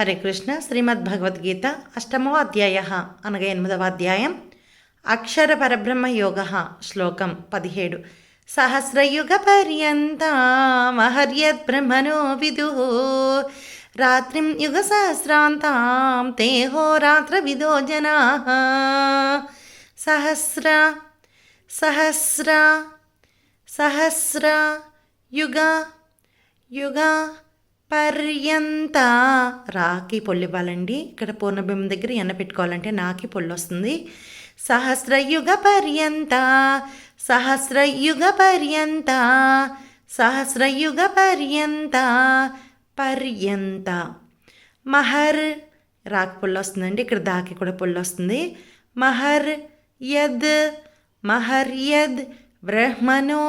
హరే కృష్ణ శ్రీమద్ భగవద్గీత అష్టమో అధ్యాయ అనగా ఎనిమిదవ అధ్యాయం. అక్షర పరబ్రహ్మ యోగ శ్లోకం పదిహేడు. సహస్రయుగ పర్యంత మహర్యత్ బ్రహ్మణో విదు. రాత్రిం యుగ సహస్రాంతాం తే హోరాత్ర విదో జనా. సహస్ర సహస్ర సహస్ర యుగ యుగ పర్యంత రాకి పొల్లు ఇవ్వాలండి ఇక్కడ పూర్ణబింబం దగ్గర ఎన్న పెట్టుకోవాలంటే నాకి పొల్లు వస్తుంది సహస్రయుగ పర్యంత సహస్రయుగ పర్యంత సహస్రయుగ పర్యంత పర్యంత. మహర్ రాకి పొల్లు వస్తుందండి ఇక్కడ దాకి కూడా పొల్లు వస్తుంది మహర్ యద్ మహర్యద్ బ్రహ్మణో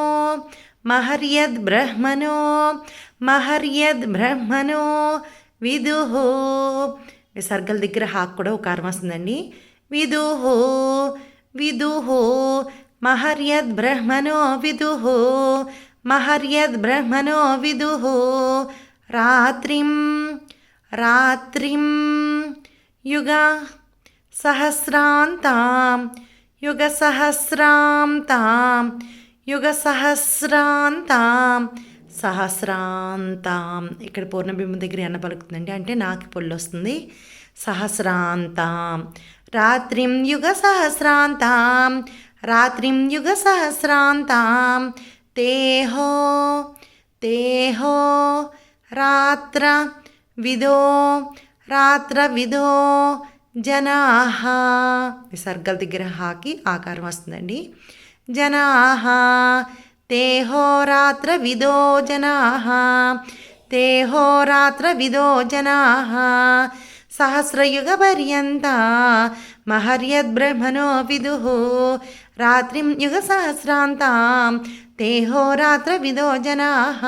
మహర్యద్ బ్రహ్మనో మహర్యద్ బ్రహ్మణో విదుహో విసర్గల దగ్గర హాక్ కూడా ఒక కారం వస్తుందండి. విదుహో విదుహో మహర్యద్ బ్రహ్మణో విదుహో మహర్యద్ బ్రహ్మణో విదుహో రాత్రిం రాత్రిం యుగ సహస్రాంతాం యుగ సహస్రాంతాం యుగ సహస్రాంతాం. సహస్రాంతాం ఇక్కడ పూర్ణబింబం దగ్గర ఎన్న పలుకుతుందండి. అంటే నాకు పొల్లు వస్తుంది సహస్రాంతాం. రాత్రిం యుగ సహస్రాంతాం రాత్రిం యుగ సహస్రాంతాం తేహో తేహో రాత్ర విదో రాత్ర విదో జనాహ. విసర్గల దగ్గర హాకి ఆకారం వస్తుందండి. जनाः ते होरात्रविदो जनाः ते होरात्रविदो जनाः सहस्रयुगपर्यन्ता महर्यद्ब्रह्मणो विदुः रात्रिं युगसहस्रान्तां ते होरात्रविदो जनाः।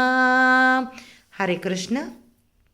हरे कृष्ण।